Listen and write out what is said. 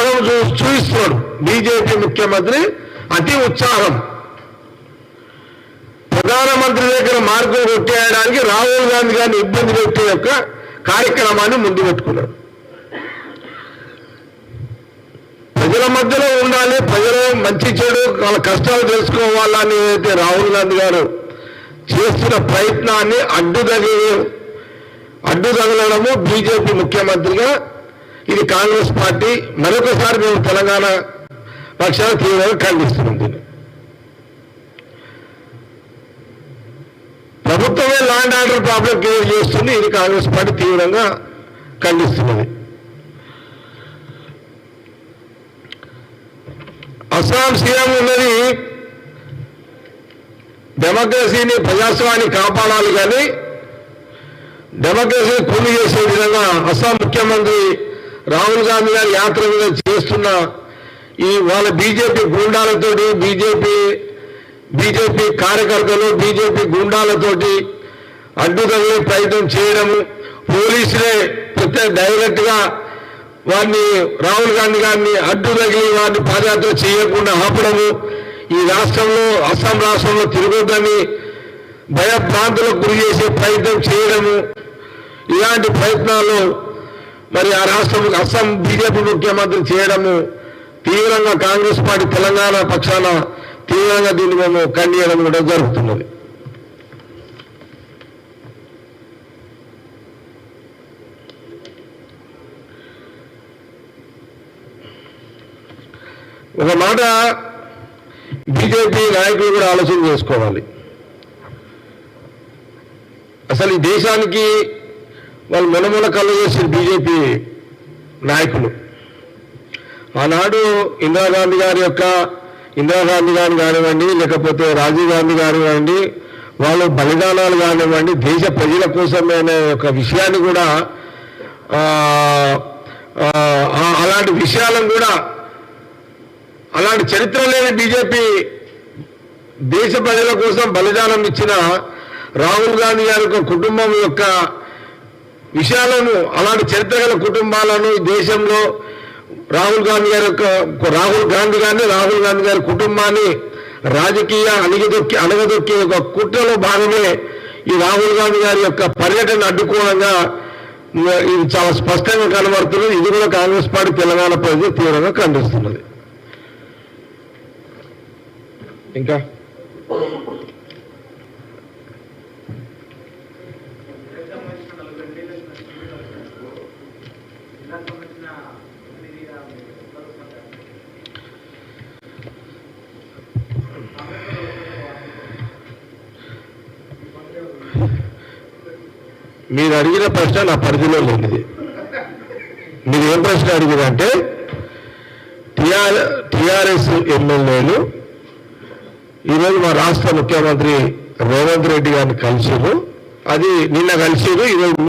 ఉత్సాహం చూపిస్తున్నాడు బీజేపీ ముఖ్యమంత్రి అతి ఉత్సాహం. ప్రధానమంత్రి దగ్గర మార్గం కొట్టేయడానికి రాహుల్ గాంధీ గారిని ఇబ్బంది పెట్టే యొక్క కార్యక్రమాన్ని ముందు పెట్టుకున్నాడు. ప్రజల మధ్యలో ఉండాలి ప్రజలు మంచి చెడు వాళ్ళ కష్టాలు తెలుసుకోవాలని ఏదైతే రాహుల్ గాంధీ గారు చేస్తున్న ప్రయత్నాన్ని అడ్డుదగి అడ్డు తగలడము బీజేపీ ముఖ్యమంత్రిగా ఇది కాంగ్రెస్ పార్టీ మరొకసారి మేము తెలంగాణ పక్షాలు తీవ్రంగా ఖండిస్తున్నాం దీన్ని. ప్రభుత్వమే ల్యాండ్ ఆర్డర్ ప్రాబ్లం క్రియేట్ చేస్తుంది ఇది కాంగ్రెస్ పార్టీ తీవ్రంగా ఖండిస్తున్నది. అస్సాం సీఎం ఉన్నది డెమోక్రసీని ప్రజాస్వామ్యాన్ని కాపాడాలి కానీ డెమోక్రసీని కూలి చేసే విధంగా అస్సాం ముఖ్యమంత్రి రాహుల్ గాంధీ గారి యాత్ర మీద చేస్తున్న ఈ వాళ్ళ బీజేపీ గూండాలతోటి బీజేపీ బీజేపీ కార్యకర్తలు బీజేపీ గుండాలతోటి అడ్డుదగలే ప్రయత్నం చేయడము పోలీసులే ప్రత్యేక డైరెక్ట్గా వారిని రాహుల్ గాంధీ గారిని అడ్డు తగిలి వారిని పాదయాత్ర చేయకుండా ఆపడము. ఈ రాష్ట్రంలో అస్సాం రాష్ట్రంలో తిరగొద్దని భయభ్రాంతులకు గురి చేసే ప్రయత్నం చేయడము. ఇలాంటి ప్రయత్నాలు మరి ఆ రాష్ట్రం అస్సాం బీజేపీ ముఖ్యమంత్రి చేయడము తీవ్రంగా కాంగ్రెస్ పార్టీ తెలంగాణ పక్షాన తీవ్రంగా దీన్ని మేము ఖండియడం కూడా జరుగుతున్నది. ఒక మాట బీజేపీ నాయకులు కూడా ఆలోచన చేసుకోవాలి. అసలు ఈ దేశానికి వాళ్ళు మునమున కళ్ళు చేసిన బీజేపీ నాయకులు. ఆనాడు ఇందిరాగాంధీ గారి యొక్క ఇందిరాగాంధీ గారు కానివ్వండి లేకపోతే రాజీవ్ గాంధీ గారు కానివ్వండి వాళ్ళు బలిదానాలు కానివ్వండి దేశ ప్రజల కోసమే అనే ఒక విషయాన్ని కూడా అలాంటి విషయాలను కూడా అలాంటి చరిత్ర లేని బీజేపీ దేశ ప్రజల కోసం బలిదానం ఇచ్చిన రాహుల్ గాంధీ గారి యొక్క కుటుంబం యొక్క విషయాలను అలాంటి చరిత్ర గల కుటుంబాలను ఈ దేశంలో రాహుల్ గాంధీ గారి యొక్క రాహుల్ గాంధీ గారిని రాహుల్ గాంధీ గారి కుటుంబాన్ని రాజకీయ అణిగదొక్కి అణగదొక్కే ఒక కుట్రలో భాగమే ఈ రాహుల్ గాంధీ గారి యొక్క పర్యటన అడ్డుకోవడంగా ఇది చాలా స్పష్టంగా కనబడుతున్నది. ఇది కూడా కాంగ్రెస్ పార్టీ తెలంగాణ ప్రజలు తీవ్రంగా ఖండిస్తున్నది. ఇంకా? మీరు అడిగిన ప్రశ్న నా పరిధిలో లేనిది మీరు ఏం ప్రశ్న అడిగిందంటే టిఆర్ టిఆర్ఎస్ ఎమ్మెల్యేలు ఈరోజు మా రాష్ట్ర ముఖ్యమంత్రి రేవంత్ రెడ్డి గారిని కలిసిరు అది నిన్న కలిసిరు ఈరోజు